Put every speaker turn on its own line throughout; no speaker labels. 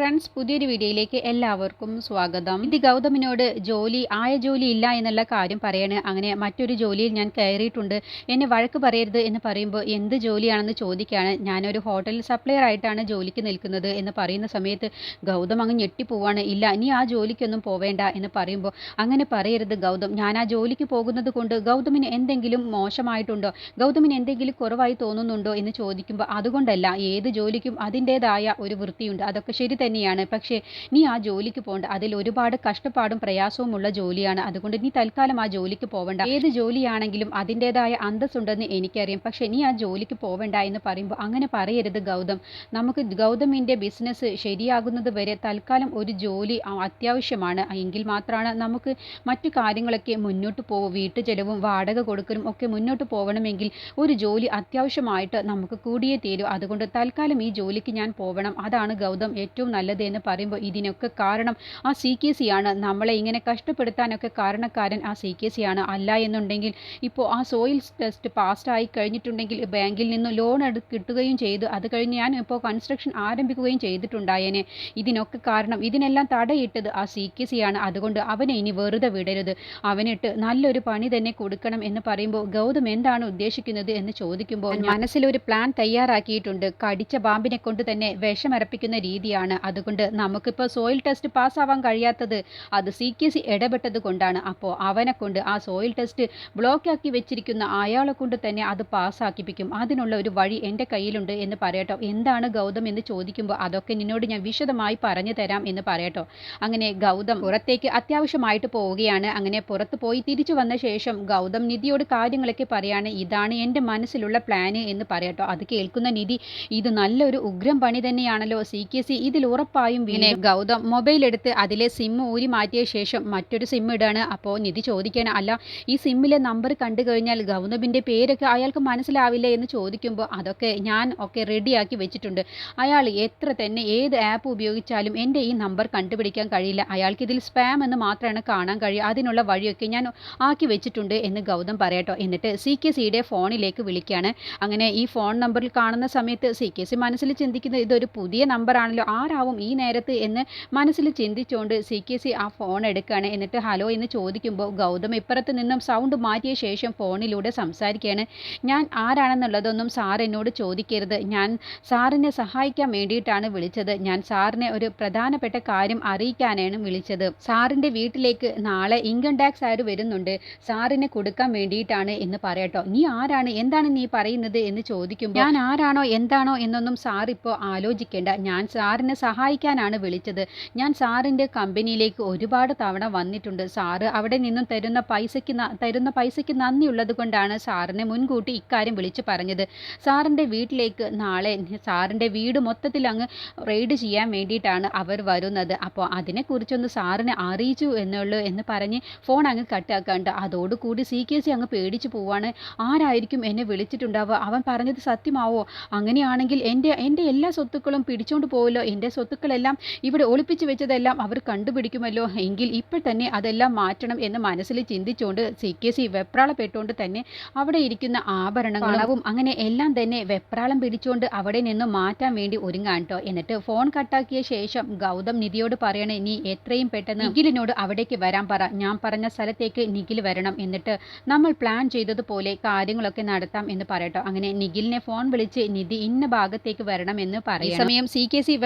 Friends പുതിയൊരു വീഡിയോയിലേക്ക് എല്ലാവർക്കും സ്വാഗതം. ഇത് ഗൗതമിനോട് ജോലി ആയ ജോലി ഇല്ല എന്നുള്ള കാര്യം പറയാണ്. അങ്ങനെ മറ്റൊരു ജോലിയിൽ ഞാൻ കയറിയിട്ടുണ്ട്. എന്നെ വഴക്ക് പറയരുത് എന്ന് പറയുമ്പോൾ എന്ത് ജോലിയാണെന്ന് ചോദിക്കുകയാണ്. ഞാനൊരു ഹോട്ടൽ സപ്ലയർ ആയിട്ടാണ് ജോലിക്ക് നിൽക്കുന്നത് എന്ന് പറയുന്ന സമയത്ത് ഗൗതം അങ്ങ് ഞെട്ടിപ്പോവാണ്. ഇല്ല നീ ആ ജോലിക്കൊന്നും പോവേണ്ട എന്ന് പറയുമ്പോൾ അങ്ങനെ പറയരുത് ഗൗതം. ഞാൻ ആ ജോലിക്ക് പോകുന്നത് കൊണ്ട് ഗൗതമിന് എന്തെങ്കിലും മോശമായിട്ടുണ്ടോ? ഗൗതമിന് എന്തെങ്കിലും കുറവായി തോന്നുന്നുണ്ടോ എന്ന് ചോദിക്കുമ്പോൾ അതുകൊണ്ടല്ല. ഏത് ജോലിക്കും അതിന്റേതായ ഒരു വൃത്തിയുണ്ട്. അതൊക്കെ ശരി തന്നെയാണ്. പക്ഷേ നീ ആ ജോലിക്ക് പോകണ്ട. അതിൽ ഒരുപാട് കഷ്ടപ്പാടും പ്രയാസവും ഉള്ള ജോലിയാണ്. അതുകൊണ്ട് നീ തൽക്കാലം ആ ജോലിക്ക് പോവണ്ട. ഏത് ജോലിയാണെങ്കിലും അതിന്റേതായ അന്തസ്സുണ്ടെന്ന് എനിക്കറിയാം. പക്ഷേ നീ ആ ജോലിക്ക് പോവണ്ട എന്ന് പറയുമ്പോൾ അങ്ങനെ പറയരുത് ഗൗതം. നമുക്ക് ഗൗതമിന്റെ ബിസിനസ് ശരിയാകുന്നത് വരെ തൽക്കാലം ഒരു ജോലി അത്യാവശ്യമാണ്. എങ്കിൽ മാത്രമാണ് നമുക്ക് മറ്റു കാര്യങ്ങളൊക്കെ മുന്നോട്ട് പോകും വീട്ടു ചെലവും വാടക കൊടുക്കലും ഒക്കെ മുന്നോട്ട് പോകണമെങ്കിൽ ഒരു ജോലി അത്യാവശ്യമായിട്ട് നമുക്ക് കൂടിയേ തീരൂ. അതുകൊണ്ട് തൽക്കാലം ഈ ജോലിക്ക് ഞാൻ പോവണം. അതാണ് ഗൗതം ഏറ്റവും നല്ലത് എന്ന് പറയുമ്പോൾ ഇതിനൊക്കെ കാരണം ആ സി കെ സി ആണ്. നമ്മളെ ഇങ്ങനെ കഷ്ടപ്പെടുത്താനൊക്കെ കാരണക്കാരൻ ആ സി കെ സി ആണ്. അല്ല എന്നുണ്ടെങ്കിൽ ഇപ്പോൾ ആ സോയിൽ ടെസ്റ്റ് പാസ്സായി കഴിഞ്ഞിട്ടുണ്ടെങ്കിൽ ബാങ്കിൽ നിന്ന് ലോൺ എടു കിട്ടുകയും ചെയ്തു. അത് കഴിഞ്ഞ് ഞാൻ ഇപ്പോൾ കൺസ്ട്രക്ഷൻ ആരംഭിക്കുകയും ചെയ്തിട്ടുണ്ടായേനെ. ഇതിനൊക്കെ കാരണം ഇതിനെല്ലാം തടയിട്ടത് ആ സി കെ സി ആണ്. അതുകൊണ്ട് അവനെ ഇനി വെറുതെ വിടരുത്. അവനിട്ട് നല്ലൊരു പണി തന്നെ കൊടുക്കണം എന്ന് പറയുമ്പോൾ ഗൗതം എന്താണ് ഉദ്ദേശിക്കുന്നത് എന്ന് ചോദിക്കുമ്പോൾ മനസ്സിലൊരു പ്ലാൻ തയ്യാറാക്കിയിട്ടുണ്ട്. കടിച്ച ബാമ്പിനെ കൊണ്ട് തന്നെ വിഷമരപ്പിക്കുന്ന രീതിയാണ്. അതുകൊണ്ട് നമുക്കിപ്പോൾ സോയിൽ ടെസ്റ്റ് പാസ്സാവാൻ കഴിയാത്തത് അത് സി കെ സി ഇടപെട്ടത് കൊണ്ടാണ്. അപ്പോൾ അവനെ കൊണ്ട് ആ സോയിൽ ടെസ്റ്റ് ബ്ലോക്കാക്കി വെച്ചിരിക്കുന്ന അയാളെ കൊണ്ട് തന്നെ അത് പാസ്സാക്കിപ്പിക്കും അതിനുള്ള ഒരു വഴി എന്റെ കയ്യിലുണ്ട് എന്ന് പറയട്ടോ. എന്താണ് ഗൗതം എന്ന് ചോദിക്കുമ്പോൾ അതൊക്കെ നിന്നോട് ഞാൻ വിശദമായി പറഞ്ഞു തരാം എന്ന് പറയട്ടോ. അങ്ങനെ ഗൗതം പുറത്തേക്ക് അത്യാവശ്യമായിട്ട് പോവുകയാണ്. അങ്ങനെ പുറത്ത് പോയി തിരിച്ചു വന്ന ശേഷം ഗൗതം നിധിയോട് കാര്യങ്ങളൊക്കെ പറയാണ്. ഇതാണ് എന്റെ മനസ്സിലുള്ള പ്ലാന് എന്ന് പറയട്ടോ. അത് കേൾക്കുന്ന നിധി ഇത് നല്ലൊരു ഉഗ്രം പണി തന്നെയാണല്ലോ. സി കെ സി ഇതിൽ ഉറപ്പായും വീണെ ഗൗതം മൊബൈൽ എടുത്ത് അതിലെ സിം ഊരി മാറ്റിയ ശേഷം മറ്റൊരു സിം ഇടാണ്. അപ്പോൾ നിധി ചോദിക്കണം അല്ല ഈ സിമ്മിലെ നമ്പർ കണ്ടു കഴിഞ്ഞാൽ ഗൗതമിന്റെ പേരൊക്കെ അയാൾക്ക് മനസ്സിലാവില്ല? എന്ന് ചോദിക്കുമ്പോൾ അതൊക്കെ ഞാൻ ഒക്കെ റെഡിയാക്കി വെച്ചിട്ടുണ്ട്. അയാൾ എത്ര തന്നെ ഏത് ആപ്പ് ഉപയോഗിച്ചാലും എന്റെ ഈ നമ്പർ കണ്ടുപിടിക്കാൻ കഴിയില്ല. അയാൾക്ക് ഇതിൽ സ്പാം എന്ന് മാത്രമാണ് കാണാൻ കഴിയുക അതിനുള്ള വഴിയൊക്കെ ഞാൻ ആക്കി വെച്ചിട്ടുണ്ട് എന്ന് ഗൗതം പറയട്ടോ. എന്നിട്ട് സി കെ സിയുടെ ഫോണിലേക്ക് വിളിക്കുകയാണ്. അങ്ങനെ ഈ ഫോൺ നമ്പറിൽ കാണുന്ന സമയത്ത് സി കെ സി മനസ്സിൽ ചിന്തിക്കുന്നത് ഇതൊരു പുതിയ നമ്പറാണല്ലോ ആരാവും ഈ നേരത്ത് എന്ന് മനസ്സിൽ ചിന്തിച്ചുകൊണ്ട് സി കെ സി ആ ഫോൺ എടുക്കുകയാണ് എന്നിട്ട് ഹലോ എന്ന് ചോദിക്കുമ്പോൾ ഗൗതം ഇപ്പുറത്ത് നിന്നും സൗണ്ട് മാറ്റിയ ശേഷം ഫോണിലൂടെ സംസാരിക്കുകയാണ് ഞാൻ ആരാണെന്നുള്ളതൊന്നും സാർ എന്നോട് ചോദിക്കരുത്. ഞാൻ സാറിനെ സഹായിക്കാൻ വേണ്ടിയിട്ടാണ് വിളിച്ചത്. ഞാൻ സാറിനെ ഒരു പ്രധാനപ്പെട്ട കാര്യം അറിയിക്കാനാണ് വിളിച്ചത്. സാറിന്റെ വീട്ടിലേക്ക് നാളെ ഇൻകം ടാക്സ് ആര് വരുന്നുണ്ട്? സാറിനെ കൊടുക്കാൻ വേണ്ടിയിട്ടാണ് എന്ന് പറയട്ടോ. നീ ആരാണ്? എന്താണ് നീ പറയുന്നത്? എന്ന് ചോദിക്കുമ്പോൾ ഞാൻ ആരാണോ? എന്താണോ? എന്നൊന്നും സാർ ഇപ്പോൾ ആലോചിക്കേണ്ട. ഞാൻ സാറിനെ സഹായിക്കാനാണ് വിളിച്ചത്. ഞാൻ സാറിന്റെ കമ്പനിയിലേക്ക് ഒരുപാട് തവണ വന്നിട്ടുണ്ട്. സാറ് അവിടെ നിന്നും തരുന്ന പൈസയ്ക്ക് തരുന്ന പൈസയ്ക്ക് നന്ദിയുള്ളത് കൊണ്ടാണ് സാറിനെ മുൻകൂട്ടി ഇക്കാര്യം വിളിച്ചു പറഞ്ഞത്. സാറിന്റെ വീട്ടിലേക്ക് നാളെ സാറിന്റെ വീട് മൊത്തത്തിൽ അങ്ങ് റെയ്ഡ് ചെയ്യാൻ വേണ്ടിയിട്ടാണ് അവർ വരുന്നത്. അപ്പോൾ അതിനെക്കുറിച്ചൊന്ന് സാറിനെ അറിയിച്ചു എന്നുള്ളൂ എന്ന് പറഞ്ഞ് ഫോൺ അങ്ങ് കട്ടാക്കാണ്ട് അതോടുകൂടി സി കെ സി അങ്ങ് പേടിച്ചു പോവാണ്. ആരായിരിക്കും എന്നെ വിളിച്ചിട്ടുണ്ടാവുക? അവൻ പറഞ്ഞത് സത്യമാവോ? അങ്ങനെയാണെങ്കിൽ എന്റെ എന്റെ എല്ലാ സ്വത്തുക്കളും പിടിച്ചോണ്ട് പോവല്ലോ. എന്റെ സ്വത്തുക്കളെല്ലാം ഇവിടെ ഒളിപ്പിച്ചു വെച്ചതെല്ലാം അവർ കണ്ടുപിടിക്കുമല്ലോ. എങ്കിൽ ഇപ്പോൾ തന്നെ അതെല്ലാം മാറ്റണം എന്ന് മനസ്സിൽ ചിന്തിച്ചുകൊണ്ട് സി കെ സി വെപ്രാളപ്പെട്ടുകൊണ്ട് തന്നെ അവിടെ ഇരിക്കുന്ന ആഭരണങ്ങളും അങ്ങനെ എല്ലാം തന്നെ വെപ്രാളം പിടിച്ചുകൊണ്ട് അവിടെ നിന്ന് മാറ്റാൻ വേണ്ടി ഒരുങ്ങാൻ കേട്ടോ എന്നിട്ട് ഫോൺ കട്ടാക്കിയ ശേഷം ഗൗതം നിധിയോട് പറയണേ നീ എത്രയും പെട്ടെന്ന് നിഖിലിനോട് അവിടേക്ക് വരാൻ പറ. ഞാൻ പറഞ്ഞ സ്ഥലത്തേക്ക് നിഖിൽ വരണം. എന്നിട്ട് നമ്മൾ പ്ലാൻ ചെയ്തതുപോലെ കാര്യങ്ങളൊക്കെ നടത്താം എന്ന് പറയട്ടോ. അങ്ങനെ നിഖിലിനെ ഫോൺ വിളിച്ച് നിധി ഇന്ന ഭാഗത്തേക്ക് വരണം എന്ന് പറയും സമയം സി കെ സി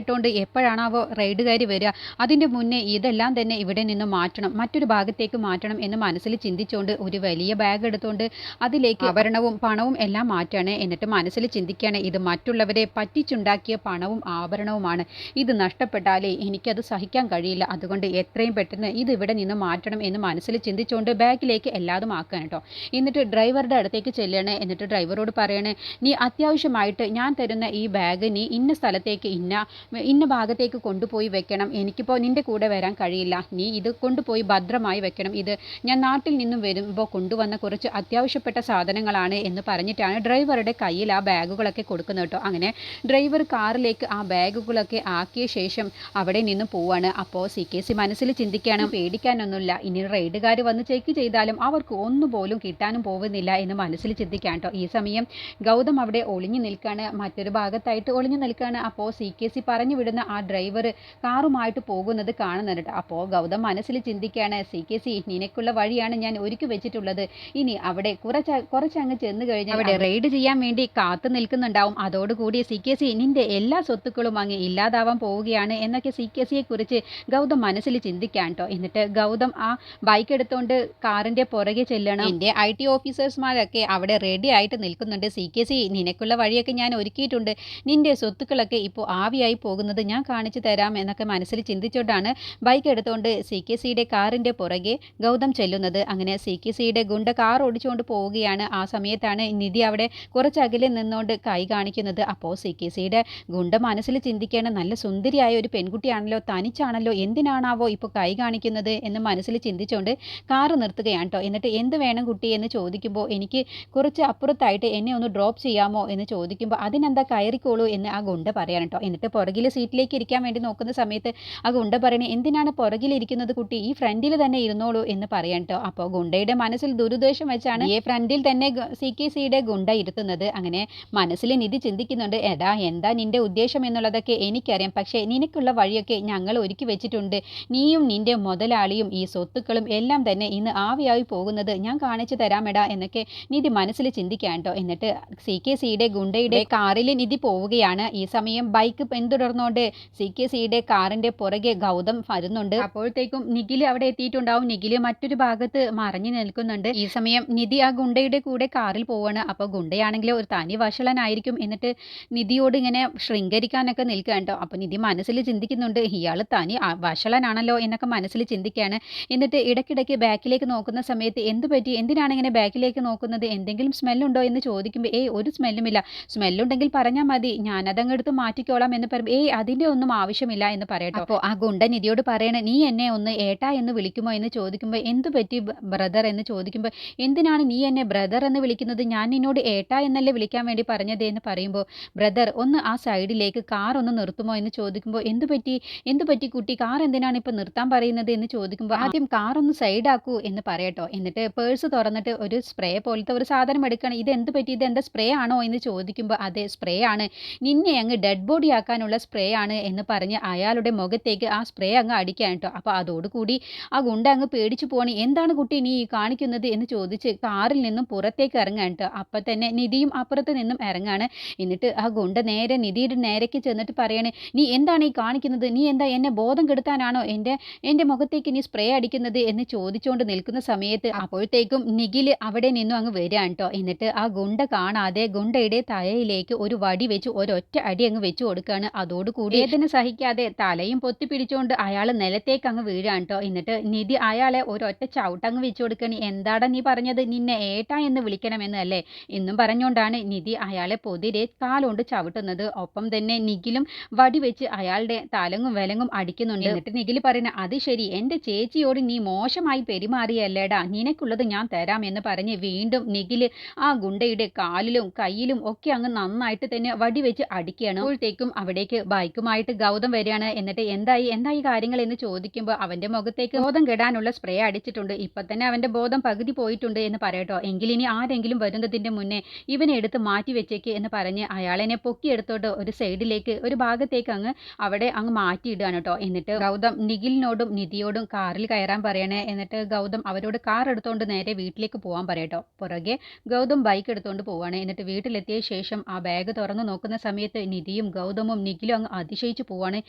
വെപ്രാളപ്പെട്ടുകൊണ്ട് എപ്പോഴാണാവോ റൈഡുകാർ വരിക അതിന്റെ മുന്നേ ഇതെല്ലാം തന്നെ ഇവിടെ നിന്ന് മാറ്റണം മറ്റൊരു ഭാഗത്തേക്ക് മാറ്റണം എന്ന് മനസ്സിൽ ചിന്തിച്ചുകൊണ്ട് ഒരു വലിയ ബാഗ് എടുത്തുകൊണ്ട് അതിലേക്ക് ആഭരണവും പണവും എല്ലാം മാറ്റാണ് എന്നിട്ട് മനസ്സിൽ ചിന്തിക്കുകയാണ് ഇത് മറ്റുള്ളവരെ പറ്റിച്ചുണ്ടാക്കിയ പണവും ആഭരണവുമാണ്. ഇത് നഷ്ടപ്പെട്ടാലേ എനിക്കത് സഹിക്കാൻ കഴിയില്ല. അതുകൊണ്ട് എത്രയും പെട്ടെന്ന് ഇത് ഇവിടെ നിന്ന് മാറ്റണം എന്ന് മനസ്സിൽ ചിന്തിച്ചുകൊണ്ട് ബാഗിലേക്ക് എല്ലാതും ആക്കാൻ കേട്ടോ. എന്നിട്ട് ഡ്രൈവറുടെ അടുത്തേക്ക് ചെല്ലണേ എന്നിട്ട് ഡ്രൈവറോട് പറയണേ നീ അത്യാവശ്യമായിട്ട് ഞാൻ തരുന്ന ഈ ബാഗ് നീ ഇന്ന സ്ഥലത്തേക്ക് ഇന്ന ഇന്ന ഭാഗത്തേക്ക് കൊണ്ടുപോയി വെക്കണം. എനിക്കിപ്പോൾ നിന്റെ കൂടെ വരാൻ കഴിയില്ല. നീ ഇത് കൊണ്ടുപോയി ഭദ്രമായി വെക്കണം. ഇത് ഞാൻ നാട്ടിൽ നിന്നും വരുമ്പോൾ കൊണ്ടുവന്ന കുറച്ച് അത്യാവശ്യപ്പെട്ട സാധനങ്ങളാണ് എന്ന് പറഞ്ഞിട്ടാണ് ഡ്രൈവറുടെ കയ്യിൽ ആ ബാഗുകളൊക്കെ കൊടുക്കുന്നത് കേട്ടോ. അങ്ങനെ ഡ്രൈവർ കാറിലേക്ക് ആ ബാഗുകളൊക്കെ ആക്കിയ ശേഷം അവിടെ നിന്ന് പോവാണ്. അപ്പോൾ സി കെ സി മനസ്സിൽ ചിന്തിക്കുകയാണ് പേടിക്കാനൊന്നുമില്ല. ഇനി റൈഡുകാർ വന്ന് ചെക്ക് ചെയ്താലും അവർക്ക് ഒന്നുപോലും കിട്ടാനും പോകുന്നില്ല എന്ന് മനസ്സിൽ ചിന്തിക്കാൻ കേട്ടോ. ഈ സമയം ഗൗതം അവിടെ ഒളിഞ്ഞു നിൽക്കുകയാണ് മറ്റൊരു ഭാഗത്തായിട്ട് ഒളിഞ്ഞു നിൽക്കുകയാണ് അപ്പോൾ സി കെ സി പറഞ്ഞു വിടുന്ന ആ ഡ്രൈവർ കാറുമായിട്ട് പോകുന്നത് കാണുന്നുണ്ട്. അപ്പോൾ ഗൗതം മനസ്സിൽ ചിന്തിക്കുകയാണ് സി കെ സി നിനക്കുള്ള വഴിയാണ് ഞാൻ ഒരുക്കി വെച്ചിട്ടുള്ളത്. ഇനി അവിടെ കുറച്ച് കുറച്ചങ്ങ് ചെന്ന് കഴിഞ്ഞാൽ അവിടെ റെയ്ഡ് ചെയ്യാൻ വേണ്ടി കാത്തു നിൽക്കുന്നുണ്ടാവും. അതോടുകൂടി സി കെ സി നിന്റെ എല്ലാ സ്വത്തുക്കളും അങ്ങ് ഇല്ലാതാവാൻ പോവുകയാണ് എന്നൊക്കെ സി കെ സിയെ കുറിച്ച് ഗൗതം മനസ്സിൽ ചിന്തിക്കാൻ കേട്ടോ. എന്നിട്ട് ഗൗതം ആ ബൈക്ക് എടുത്തുകൊണ്ട് കാറിന്റെ പുറകെ ചെല്ലണം. എന്റെ ഐ ടി ഓഫീസേഴ്സ്മാരൊക്കെ അവിടെ റെഡി ആയിട്ട് നിൽക്കുന്നുണ്ട്. സി കെ സി നിനക്കുള്ള വഴിയൊക്കെ ഞാൻ ഒരുക്കിയിട്ടുണ്ട്. നിന്റെ സ്വത്തുക്കളൊക്കെ ഇപ്പോൾ ആവിയായി പോകുന്നത് ഞാൻ കാണിച്ചു തരാം എന്നൊക്കെ മനസ്സിൽ ചിന്തിച്ചുകൊണ്ടാണ് ബൈക്ക് എടുത്തുകൊണ്ട് സി കെ സിയുടെ കാറിന്റെ പുറകെ ഗൗതം ചെല്ലുന്നത്. അങ്ങനെ സി കെ സിയുടെ ഗുണ്ട കാർ ഓടിച്ചുകൊണ്ട് പോവുകയാണ്. ആ സമയത്താണ് നിധി അവിടെ കുറച്ച് അകലെ നിന്നുകൊണ്ട് കൈ കാണിക്കുന്നത്. അപ്പോൾ സി കെ സിയുടെ ഗുണ്ട മനസ്സിൽ ചിന്തിക്കേണ്ട നല്ല സുന്ദരിയായ ഒരു പെൺകുട്ടിയാണല്ലോ തനിച്ചാണല്ലോ എന്തിനാണാവോ ഇപ്പോൾ കൈ കാണിക്കുന്നത് എന്ന് മനസ്സിൽ ചിന്തിച്ചുകൊണ്ട് കാറ് നിർത്തുകയാണ് കേട്ടോ എന്നിട്ട് എന്ത് വേണം കുട്ടി എന്ന് ചോദിക്കുമ്പോൾ എനിക്ക് കുറച്ച് അപ്പുറത്തായിട്ട് എന്നെ ഒന്ന് ഡ്രോപ്പ് ചെയ്യാമോ എന്ന് ചോദിക്കുമ്പോൾ അതിനെന്താ കയറിക്കോളൂ എന്ന് ആ ഗുണ്ട പറയാൻ കേട്ടോ എന്നിട്ട് പുറകിലെ സീറ്റിലേക്ക് ഇരിക്കാൻ വേണ്ടി നോക്കുന്ന സമയത്ത് ആ ഗുണ്ട പറയണേ എന്തിനാണ് പുറകിലിരിക്കുന്നത് കുട്ടി? ഈ ഫ്രണ്ടിൽ തന്നെ ഇരുന്നോളൂ എന്ന് പറയാൻ കേട്ടോ അപ്പോൾ ഗുണ്ടയുടെ മനസ്സിൽ ദുരുദ്ദേശം വെച്ചാണ് ഈ ഫ്രണ്ടിൽ തന്നെ സി കെ സിയുടെ ഗുണ്ട ഇരുത്തുന്നത്. അങ്ങനെ മനസ്സിൽ നിധി ചിന്തിക്കുന്നുണ്ട് എടാ എന്താ നിന്റെ ഉദ്ദേശം എന്നുള്ളതൊക്കെ എനിക്കറിയാം. പക്ഷേ നിനക്കുള്ള വഴിയൊക്കെ ഞങ്ങൾ ഒരുക്കി വെച്ചിട്ടുണ്ട്. നീയും നിന്റെ മുതലാളിയും ഈ സ്വത്തുക്കളും എല്ലാം തന്നെ ഇന്ന് ആവിയായി പോകുന്നത് ഞാൻ കാണിച്ചു തരാമെടാ എന്നൊക്കെ നിധി മനസ്സിൽ ചിന്തിക്കാൻ കേട്ടോ എന്നിട്ട് സി കെ സിയുടെ ഗുണ്ടയുടെ കാറിൽ നിധി പോവുകയാണ്. ഈ സമയം ബൈക്ക് പിന്തുടർന്നുകൊണ്ട് സി കെ സിയുടെ കാറിന്റെ പുറകെ ഗൗതം വരുന്നുണ്ട്. അപ്പോഴത്തേക്കും നിഖിൽ അവിടെ എത്തിയിട്ടുണ്ടാവും. നിഖിൽ മറ്റൊരു ഭാഗത്ത് മറഞ്ഞു നിൽക്കുന്നുണ്ട്. ഈ സമയം നിധി ആ ഗുണ്ടയുടെ കൂടെ കാറിൽ പോവാണ്. അപ്പോൾ ഗുണ്ടയാണെങ്കിൽ ഒരു തനി വഷളനായിരിക്കും എന്നിട്ട് നിധിയോട് ഇങ്ങനെ ശൃംഗരിക്കാനൊക്കെ നിൽക്കുക കേട്ടോ. അപ്പോൾ നിധി മനസ്സിൽ ചിന്തിക്കുന്നുണ്ട് ഇയാൾ തനി വഷളനാണല്ലോ എന്നൊക്കെ മനസ്സിൽ ചിന്തിക്കുകയാണ്. എന്നിട്ട് ഇടയ്ക്കിടയ്ക്ക് ബാക്കിലേക്ക് നോക്കുന്ന സമയത്ത് എന്ത് പറ്റി? എന്തിനാണ് ഇങ്ങനെ ബാക്കിലേക്ക് നോക്കുന്നത്? എന്തെങ്കിലും സ്മെല്ലുണ്ടോ? എന്ന് ചോദിക്കുമ്പോൾ ഏയ് ഒരു സ്മെല്ലുമില്ല. സ്മെല്ലുണ്ടെങ്കിൽ പറഞ്ഞാൽ മതി. ഞാനതങ്ങ് എടുത്ത് മാറ്റിക്കോളാം എന്ന് ഏയ് അതിന്റെ ഒന്നും ആവശ്യമില്ല എന്ന് പറയട്ടോ. അപ്പോൾ ആ ഗുണ്ട നിധിയോട് പറയണേ നീ എന്നെ ഒന്ന് ഏട്ടാ എന്ന് വിളിക്കുമോ? എന്ന് ചോദിക്കുമ്പോൾ എന്ത് പറ്റി ബ്രദർ? എന്ന് ചോദിക്കുമ്പോൾ എന്തിനാണ് നീ എന്നെ ബ്രദർ എന്ന് വിളിക്കുന്നത്? ഞാൻ നിന്നോട് ഏട്ടാ എന്നല്ലേ വിളിക്കാൻ വേണ്ടി പറഞ്ഞത്? എന്ന് പറയുമ്പോൾ ബ്രദർ ഒന്ന് ആ സൈഡിലേക്ക് കാർ ഒന്ന് നിർത്തുമോ? എന്ന് ചോദിക്കുമ്പോൾ എന്ത് പറ്റി? എന്ത് പറ്റി കുട്ടി? കാർ എന്തിനാണ് ഇപ്പോൾ നിർത്താൻ പറയുന്നത്? എന്ന് ചോദിക്കുമ്പോൾ ആദ്യം കാർ ഒന്ന് സൈഡാക്കൂ എന്ന് പറയട്ടോ. എന്നിട്ട് പേഴ്സ് തുറന്നിട്ട് ഒരു സ്പ്രേ പോലത്തെ ഒരു സാധനം എടുക്കണം. ഇത് എന്ത് പറ്റി? ഇത് എന്താ സ്പ്രേ ആണോ? എന്ന് ചോദിക്കുമ്പോൾ അതെ സ്പ്രേ ആണ്. നിന്നെ അങ്ങ് ഡെഡ് ബോഡി ആക്കാനുള്ള സ്പ്രേ ആണ് എന്ന് പറഞ്ഞ് അയാളുടെ മുഖത്തേക്ക് ആ സ്പ്രേ അങ്ങ് അടിക്കാൻ കേട്ടോ അപ്പോൾ അതോടുകൂടി ആ ഗുണ്ട അങ്ങ് പേടിച്ചു പോകണേ എന്താണ് കുട്ടി നീ കാണിക്കുന്നത് എന്ന് ചോദിച്ച് കാറിൽ നിന്നും പുറത്തേക്ക് ഇറങ്ങാൻ കേട്ടോ അപ്പം തന്നെ നിധിയും അപ്പുറത്ത് നിന്നും ഇറങ്ങാണ്. എന്നിട്ട് ആ ഗുണ്ട നേരെ നിധിയുടെ നേരേക്ക് ചെന്നിട്ട് പറയണേ നീ എന്താണ് ഈ കാണിക്കുന്നത്? നീ എന്താ എന്നെ ബോധം കെടുത്താനാണോ എന്റെ എന്റെ മുഖത്തേക്ക് നീ സ്പ്രേ അടിക്കുന്നത്? എന്ന് ചോദിച്ചുകൊണ്ട് നിൽക്കുന്ന സമയത്ത് അപ്പോഴത്തേക്കും നിഖിൽ അവിടെ നിന്നും അങ്ങ് വരികയാണ് കേട്ടോ എന്നിട്ട് ആ ഗുണ്ട കാണാതെ ഗുണ്ടയുടെ തലയിലേക്ക് ഒരു വടി വെച്ച് ഒരൊറ്റ അടി അങ്ങ് വെച്ച് കൊടുക്കുകയാണ് അതോടുകൂടി വേദന സഹിക്കാതെ തലയും പൊത്തി പിടിച്ചുകൊണ്ട് അയാൾ നിലത്തേക്ക് അങ്ങ് വീഴാണ് കേട്ടോ എന്നിട്ട് നിധി അയാളെ ഒരൊറ്റ ചവിട്ടങ്ങ് വെച്ചു കൊടുക്കണി. എന്താടാ നീ പറഞ്ഞത്? നിന്നെ ഏട്ടാ എന്ന് വിളിക്കണമെന്ന് അല്ലേ? എന്നും പറഞ്ഞുകൊണ്ടാണ് നിധി അയാളെ പൊതിരെ കാലുകൊണ്ട് ചവിട്ടുന്നത്. ഒപ്പം തന്നെ നിഖിലും വടി വെച്ച് അയാളുടെ തലങ്ങും വിലങ്ങും അടിക്കുന്നുണ്ട്. എന്നിട്ട് നിഖിൽ പറയുന്ന അത് ശരി. എന്റെ ചേച്ചിയോട് നീ മോശമായി പെരുമാറിയല്ലേടാ. നിനക്കുള്ളത് ഞാൻ തരാം എന്ന് പറഞ്ഞ് വീണ്ടും നിഖിൽ ആ ഗുണ്ടയുടെ കാലിലും കയ്യിലും ഒക്കെ അങ്ങ് നന്നായിട്ട് തന്നെ വടി വെച്ച് അടിക്കുകയാണ്. അപ്പോഴത്തേക്കും അവിടേക്ക് ബൈക്കുമായിട്ട് ഗൗതം വരികയാണ്. എന്നിട്ട് എന്തായി? എന്തായി കാര്യങ്ങൾ എന്ന് ചോദിക്കുമ്പോൾ അവന്റെ മുഖത്തേക്ക് ബോധം കെടാനുള്ള സ്പ്രേ അടിച്ചിട്ടുണ്ട്. ഇപ്പം തന്നെ അവന്റെ ബോധം പകുതി പോയിട്ടുണ്ട് എന്ന് പറയട്ടോ എങ്കിൽ ഇനി ആരെങ്കിലും വരുന്നതിന്റെ മുന്നേ ഇവനെ എടുത്ത് മാറ്റി വെച്ചേക്ക് എന്ന് പറഞ്ഞ് അയാളെന്നെ പൊക്കിയെടുത്തോട്ട് ഒരു സൈഡിലേക്ക് ഒരു ഭാഗത്തേക്ക് അങ്ങ് അവിടെ അങ്ങ് മാറ്റിയിടുകയാണ് കേട്ടോ. എന്നിട്ട് ഗൗതം നിഖിലിനോടും നിധിയോടും കാറിൽ കയറാൻ പറയണേ. എന്നിട്ട് ഗൗതം അവരോട് കാർ എടുത്തോണ്ട് നേരെ വീട്ടിലേക്ക് പോകാൻ പറയട്ടോ പുറകെ ഗൗതം ബൈക്ക് എടുത്തോണ്ട് പോവാണ്. എന്നിട്ട് വീട്ടിലെത്തിയ ശേഷം ആ ബാഗ് തുറന്നു നോക്കുന്ന സമയത്ത് നിധിയും ഗൗതമും നിഖിലും അങ്ങ് അതിശയിച്ചു പോവാണ്.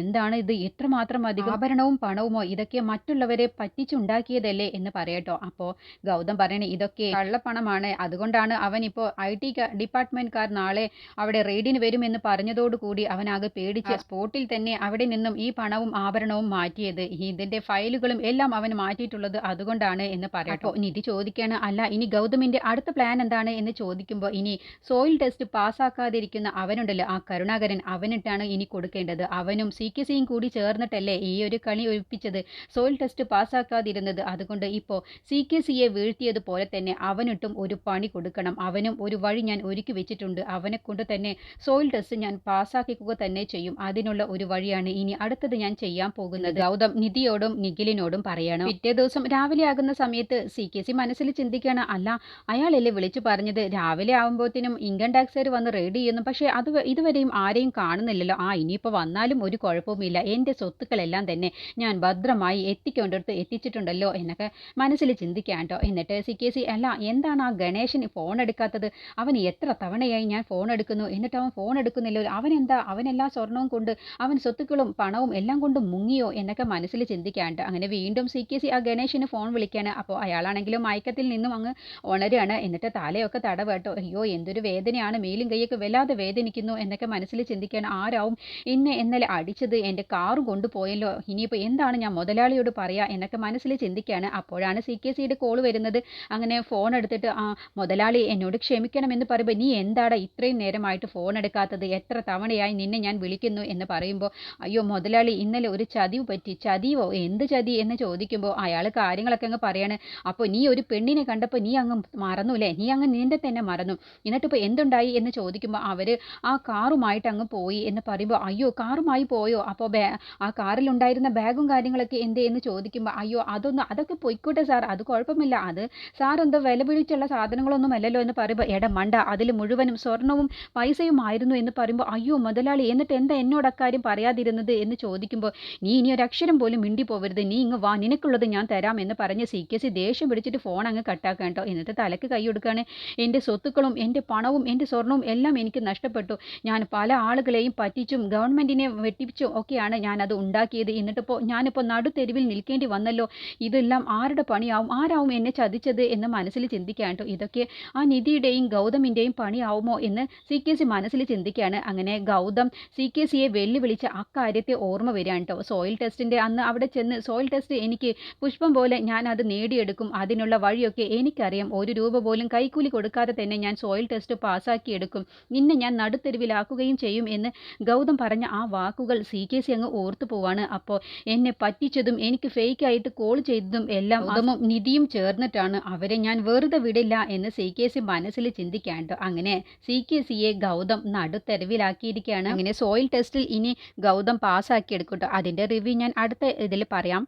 എന്താണ് ഇത്? എത്രമാത്രം അധികം ആഭരണവും പണവുമോ? ഇതൊക്കെ മറ്റുള്ളവരെ പറ്റിച്ചുണ്ടാക്കിയതല്ലേ എന്ന് പറയട്ടോ അപ്പോ ഗൗതം പറയണേ ഇതൊക്കെ കള്ളപ്പണമാണ്. അതുകൊണ്ടാണ് അവൻ ഇപ്പോൾ ഐ ടി ഡിപ്പാർട്ട്മെന്റ്കാർ നാളെ അവിടെ റെയ്ഡിന് വരുമെന്ന് പറഞ്ഞതോടുകൂടി അവനാകെ പേടിച്ച് സ്പോട്ടിൽ തന്നെ അവിടെ നിന്നും ഈ പണവും ആഭരണവും മാറ്റിയത്. ഇതിന്റെ ഫയലുകളും എല്ലാം അവൻ മാറ്റിയിട്ടുള്ളത് അതുകൊണ്ടാണ് എന്ന് പറയട്ടോ നിധി ചോദിക്കാണ് അല്ല ഇനി ഗൗതമിന്റെ അടുത്ത പ്ലാൻ എന്താണ്? എന്ന് ചോദിക്കുമ്പോൾ ഇനി സോയിൽ ടെസ്റ്റ് പാസ്സാക്കാതിരിക്കുന്ന അവനുണ്ടല്ലോ ആ കരുണാകരൻ. അവനിട്ടാണ് ഇനി കൊടുക്കേണ്ടത്. അവനും സി കെ സിയും കൂടി ചേർന്നിട്ടല്ലേ ഈ ഒരു കളി ഒഴിപ്പിച്ചത്? സോയിൽ ടെസ്റ്റ് പാസ്സാക്കാതിരുന്നത് അതുകൊണ്ട് ഇപ്പോൾ സി കെ സിയെ വീഴ്ത്തിയതുപോലെ തന്നെ അവനിട്ടും ഒരു പണി കൊടുക്കണം. അവനും ഒരു വഴി ഞാൻ ഒരുക്കി വെച്ചിട്ടുണ്ട്. അവനെ കൊണ്ട് തന്നെ സോയിൽ ടെസ്റ്റ് ഞാൻ പാസ്സാക്കിക്കുക തന്നെ ചെയ്യും. അതിനുള്ള ഒരു വഴിയാണ് ഇനി അടുത്തത് ഞാൻ ചെയ്യാൻ പോകുന്നത്. ഗൗതം നിധിയോടും നിഖിലിനോടും പറയണം. പിറ്റേ ദിവസം രാവിലെ ആകുന്ന സമയത്ത് സി കെ സി മനസ്സിൽ ചിന്തിക്കുകയാണ് അല്ല അയാളല്ലേ വിളിച്ചു പറഞ്ഞത്? രാവിലെ ആകുമ്പോഴത്തേനും ഇൻകം ടാക്സുകാർ വന്ന് റെയ്ഡ് ചെയ്യുന്നു. പക്ഷേ അത് ഇതുവരെയും ആരെയും കാണുന്നില്ല. കാണുന്നില്ലല്ലോ. ആ ഇനിയിപ്പോൾ വന്നാലും ഒരു കുഴപ്പവുമില്ല. എന്റെ സ്വത്തുക്കളെല്ലാം തന്നെ ഞാൻ ഭദ്രമായി എത്തിക്കൊണ്ടടുത്ത് എത്തിച്ചിട്ടുണ്ടല്ലോ എന്നൊക്കെ മനസ്സിൽ ചിന്തിക്കാൻ കേട്ടോ. എന്നിട്ട് സി കെ സി അല്ല എന്താണ് ആ ഗണേശന് ഫോൺ എടുക്കാത്തത്? അവൻ എത്ര തവണയായി ഞാൻ ഫോൺ എടുക്കുന്നു? എന്നിട്ട് അവൻ ഫോൺ എടുക്കുന്നില്ല. അവൻ എന്താ അവനെല്ലാ സ്വർണവും കൊണ്ട് അവൻ സ്വത്തുക്കളും പണവും എല്ലാം കൊണ്ട് മുങ്ങിയോ എന്നൊക്കെ മനസ്സിൽ ചിന്തിക്കാണ്ട് അങ്ങനെ വീണ്ടും സി കെ സി ആ ഗണേശന് ഫോൺ വിളിക്കുകയാണ് അപ്പോൾ അയാളാണെങ്കിലും മയക്കത്തിൽ നിന്നും അങ്ങ് ഉണരുകയാണ്. എന്നിട്ട് തലയൊക്കെ തടവേട്ടോ അയ്യോ എന്തൊരു വേദനയാണ്. മേലും കൈയൊക്കെ വല്ലാതെ വേദനിക്കുന്നു എന്നൊക്കെ മനസ്സിൽ ചിന്തിക്കുകയാണ് ആരാവും? എന്നെ ഇന്നലെ അടിച്ചത് എന്റെ കാർ കൊണ്ടുപോയല്ലോ. ഇനിയിപ്പോൾ എന്താണ് ഞാൻ മുതലാളിയോട് പറയുക എന്നൊക്കെ മനസ്സിൽ ചിന്തിക്കുകയാണ് അപ്പോഴാണ് സി കെ സിയുടെ കോൾ വരുന്നത്. അങ്ങനെ ഫോൺ എടുത്തിട്ട് ആ മുതലാളി എന്നോട് ക്ഷമിക്കണം എന്ന് പറയുമ്പോൾ നീ എന്താടാ ഇത്രയും നേരമായിട്ട് ഫോൺ എടുക്കാത്തത്? എത്ര തവണയായി നിന്നെ ഞാൻ വിളിക്കുന്നു? എന്ന് പറയുമ്പോൾ അയ്യോ മുതലാളി ഇന്നലെ ഒരു ചതിവ് പറ്റി. ചതിവോ? എന്ത് ചതി? എന്ന് ചോദിക്കുമ്പോൾ അയാൾ കാര്യങ്ങളൊക്കെ അങ്ങ് പറയാണ് അപ്പോൾ നീ ഒരു പെണ്ണിനെ കണ്ടപ്പോൾ നീ അങ്ങ് മറന്നുല്ലേ? നീ അങ്ങ് നിന്റെ തന്നെ മറന്നു. എന്നിട്ടിപ്പോൾ എന്തുണ്ടായി? എന്ന് ചോദിക്കുമ്പോൾ അവർ ആ കാറുമായിട്ട് അങ്ങ് പോയി. എന്ന് പറയുമ്പോൾ അയ്യോ കാറുമായി പോയോ? അപ്പോൾ ബാ ആ കാറിലുണ്ടായിരുന്ന ബാഗും കാര്യങ്ങളൊക്കെ എന്തേ എന്ന് ചോദിക്കുമ്പോൾ അയ്യോ അതൊന്നും അതൊക്കെ പൊയ്ക്കോട്ടെ സാർ അത് കുഴപ്പമില്ല. അത് സാർ എന്തോ വില പിടിച്ചുള്ള സാധനങ്ങളൊന്നും അല്ലല്ലോ എന്ന് പറയുമ്പോൾ എടം മണ്ട അതിൽ മുഴുവനും സ്വർണവും പൈസയും ആയിരുന്നു എന്ന് പറയുമ്പോൾ അയ്യോ മുതലാളി എന്നിട്ട് എന്താ എന്നോട് അക്കാര്യം പറയാതിരുന്നത്? എന്ന് ചോദിക്കുമ്പോൾ നീ ഇനി ഒരു അക്ഷരം പോലും മിണ്ടി പോവരുത് നീ ഇങ്ങ് വാ നിനക്കുള്ളത് ഞാൻ തരാം എന്ന് പറഞ്ഞ് സി കെ സി ദേഷ്യം പിടിച്ചിട്ട് ഫോൺ അങ്ങ് കട്ടാക്കാൻ കേട്ടോ. എന്നിട്ട് തലക്ക് കൈ കൊടുക്കുകയാണ്. എന്റെ സ്വത്തുക്കളും എന്റെ പണവും എന്റെ സ്വർണവും എല്ലാം എനിക്ക് നഷ്ടപ്പെട്ടു. ഞാൻ പല ആളുകളെയും പറ്റിച്ചും ഗവൺമെന്റിനെ വെട്ടിച്ചും ഒക്കെയാണ് ഞാനത് ഉണ്ടാക്കിയത്. എന്നിട്ടിപ്പോൾ ഞാനിപ്പോൾ നടുത്തെരുവിൽ നിൽക്കേണ്ടി വന്നല്ലോ. ഇതെല്ലാം ആരുടെ പണിയാവും? ആരാവും എന്നെ ചതിച്ചത് എന്ന് മനസ്സിൽ ചിന്തിക്കാൻ കേട്ടോ ഇതൊക്കെ ആ നിധിയുടെയും ഗൗതമിന്റെയും പണിയാവുമോ എന്ന് സി കെ സി മനസ്സിൽ ചിന്തിക്കുകയാണ് അങ്ങനെ ഗൗതം സി കെ സിയെ വെല്ലുവിളിച്ച അക്കാര്യത്തെ ഓർമ്മ വരികയാണ് കേട്ടോ സോയിൽ ടെസ്റ്റിന്റെ അന്ന് അവിടെ ചെന്ന് സോയിൽ ടെസ്റ്റ് എനിക്ക് പുഷ്പം പോലെ ഞാൻ അത് നേടിയെടുക്കും. അതിനുള്ള വഴിയൊക്കെ എനിക്കറിയാം. ഒരു രൂപ പോലും കൈക്കൂലി കൊടുക്കാതെ തന്നെ ഞാൻ സോയിൽ ടെസ്റ്റ് പാസ്സാക്കിയെടുക്കും. നിന്നെ ഞാൻ നടുത്തെരുവിലാക്കുകയും ചെയ്യും എന്ന് ഗൗതം പറഞ്ഞ ആ വാക്കുകൾ സി കെ സി അങ്ങ് ഓർത്തു പോവാണ്. അപ്പോൾ എന്നെ പറ്റിച്ചതും എനിക്ക് ഫേക്ക് ആയിട്ട് കോൾ ചെയ്തതും എല്ലാം ഗൗതമും നിധിയും ചേർന്നിട്ടാണ് അവരെ ഞാൻ വെറുതെ വിടില്ല എന്ന് സി കെ സി മനസ്സിൽ ചിന്തിക്കാണ്ട് അങ്ങനെ സി കെ സിയെ ഗൗതം നടുത്തെരുവിലാക്കിയിരിക്കുകയാണ്. അങ്ങനെ സോയിൽ ടെസ്റ്റിൽ ഇനി ഗൗതം പാസ്സാക്കി എടുക്കട്ടോ അതിന്റെ റിവ്യൂ ഞാൻ അടുത്ത ഇതിൽ പറയാം.